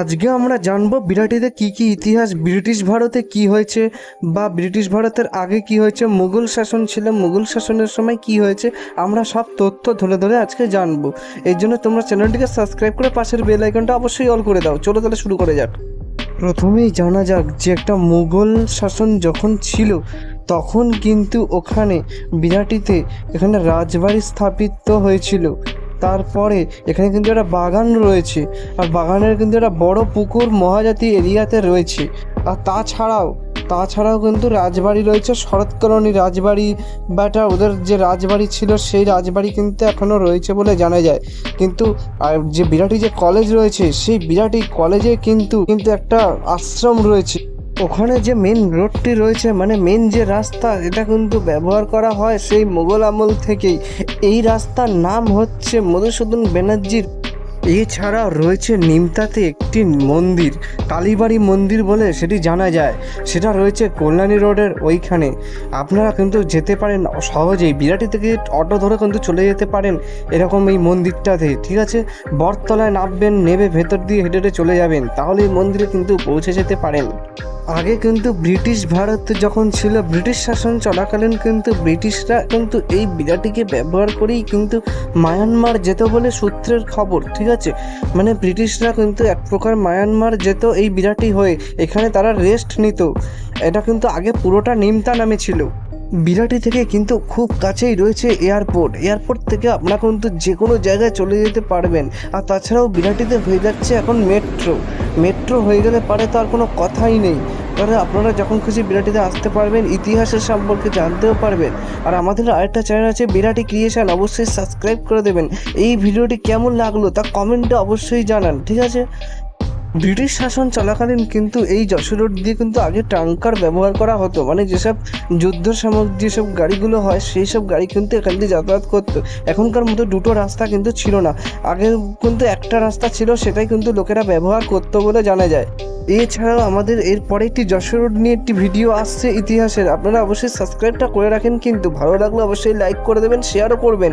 আজকে আমরা জানব বিরাটিতে কি কি ইতিহাস, ব্রিটিশ ভারতে কি হয়েছে বা ব্রিটিশ ভারতের আগে কি হয়েছে, মুঘল শাসন ছিল, মুঘল শাসনের সময় কি হয়েছে, আমরা সব তথ্য ধরে ধরে আজকে জানব। এই জন্য তোমরা চ্যানেলটিকে সাবস্ক্রাইব করে পাশের বেল আইকনটা অবশ্যই অল করে দাও। চলো তাহলে শুরু করে যাক। প্রথমেই জানা যাক যে একটা মুঘল শাসন যখন ছিল, তখন কিন্তু ওখানে বিরাটিতে এখানে রাজবাড়ি স্থাপিত হয়েছিল। তারপরে এখানে কিন্তু একটা বাগান রয়েছে। আর বাগানের কিন্তু একটা বড় পুকুর মহাজাতি এরিয়াতে রয়েছে। আর তাছাড়াও তাছাড়াও কিন্তু রাজবাড়ি রয়েছে শরৎকরণী রাজবাড়ি বা ওদের যে রাজবাড়ি ছিল, সেই রাজবাড়ি কিন্তু এখনও রয়েছে বলে জানা যায়। কিন্তু, আর যে বিরাটি যে কলেজ রয়েছে, সেই বিরাটি কলেজে কিন্তু কিন্তু একটা আশ্রম রয়েছে। ওখানে যে মেন রোডটি রয়েছে মানে মেন যে রাস্তা, এটা কিন্তু ব্যবহার করা হয় সেই মোগল আমল থেকেই। এই রাস্তার নাম হচ্ছে মধুসূদন ব্যানার্জির। এছাড়া রয়েছে নিমতাতে একটি মন্দির, কালীবাড়ি মন্দির বলে সেটি জানা যায়। সেটা রয়েছে কল্যাণী রোডের ওইখানে। আপনারা কিন্তু যেতে পারেন সহজেই। বিরাটি থেকে অটো ধরে কিন্তু চলে যেতে পারেন এরকম এই মন্দিরটাতে, ঠিক আছে? বটতলায় নামবেন, নেবে ভেতর দিয়ে হেঁটে হেঁটে চলে যাবেন তাহলে এই মন্দিরে কিন্তু পৌঁছে যেতে পারেন। আগে কিন্তু ব্রিটিশ ভারত যখন ছিল, ব্রিটিশ শাসন চলাকালীন কিন্তু ব্রিটিশরা কিন্তু এই বিরাটিকে ব্যবহার করেই কিন্তু মায়ানমার যেত বলে সূত্রের খবর, ঠিক আছে? মানে ব্রিটিশরা কিন্তু এক প্রকার মায়ানমার যেত এই বিরাটি হয়ে, এখানে তারা রেস্ট নিত। এটা কিন্তু আগে পুরোটা নিমতা নামে ছিল। বিরাটি থেকে কিন্তু খুব কাছেই রয়েছে এয়ারপোর্ট এয়ারপোর্ট থেকে আপনারা কিন্তু যে কোনো জায়গায় চলে যেতে পারবেন। আর তাছাড়াও বিরাটিতে হয়ে যাচ্ছে এখন মেট্রো মেট্রো হয়ে গেলে পারে তো আর কোনো কথাই নেই। তাহলে আপনারা যখন খুশি বিরাটিতে আসতে পারবেন, ইতিহাসের সম্পর্কে জানতেও পারবেন। আর আমাদের আরেকটা চ্যানেল আছে বিরাটি ক্রিয়েশন, অবশ্যই সাবস্ক্রাইব করে দেবেন। এই ভিডিওটি কেমন লাগল তা কমেন্টে অবশ্যই জানান, ঠিক আছে? ব্রিটিশ শাসন চলাকালীন কিন্তু এই যশোর রোড দিয়ে কিন্তু আগে ট্যাঙ্কার ব্যবহার করা হতো। মানে যেসব যুদ্ধ সামগ্রী যেসব গাড়িগুলো হয় সেই সব গাড়ি কিন্তু এখান দিয়ে যাতায়াত করতো। এখনকার মতো দুটো রাস্তা কিন্তু ছিল না। আগে কিন্তু একটা রাস্তা ছিল, সেটাই কিন্তু লোকেরা ব্যবহার করতো বলে জানা যায়। এছাড়াও আমাদের এরপরে একটি যশোর রোড নিয়ে একটি ভিডিও আসছে ইতিহাসের। আপনারা অবশ্যই সাবস্ক্রাইবটা করে রাখেন, কিন্তু ভালো লাগলে অবশ্যই লাইক করে দেবেন শেয়ারও করবেন।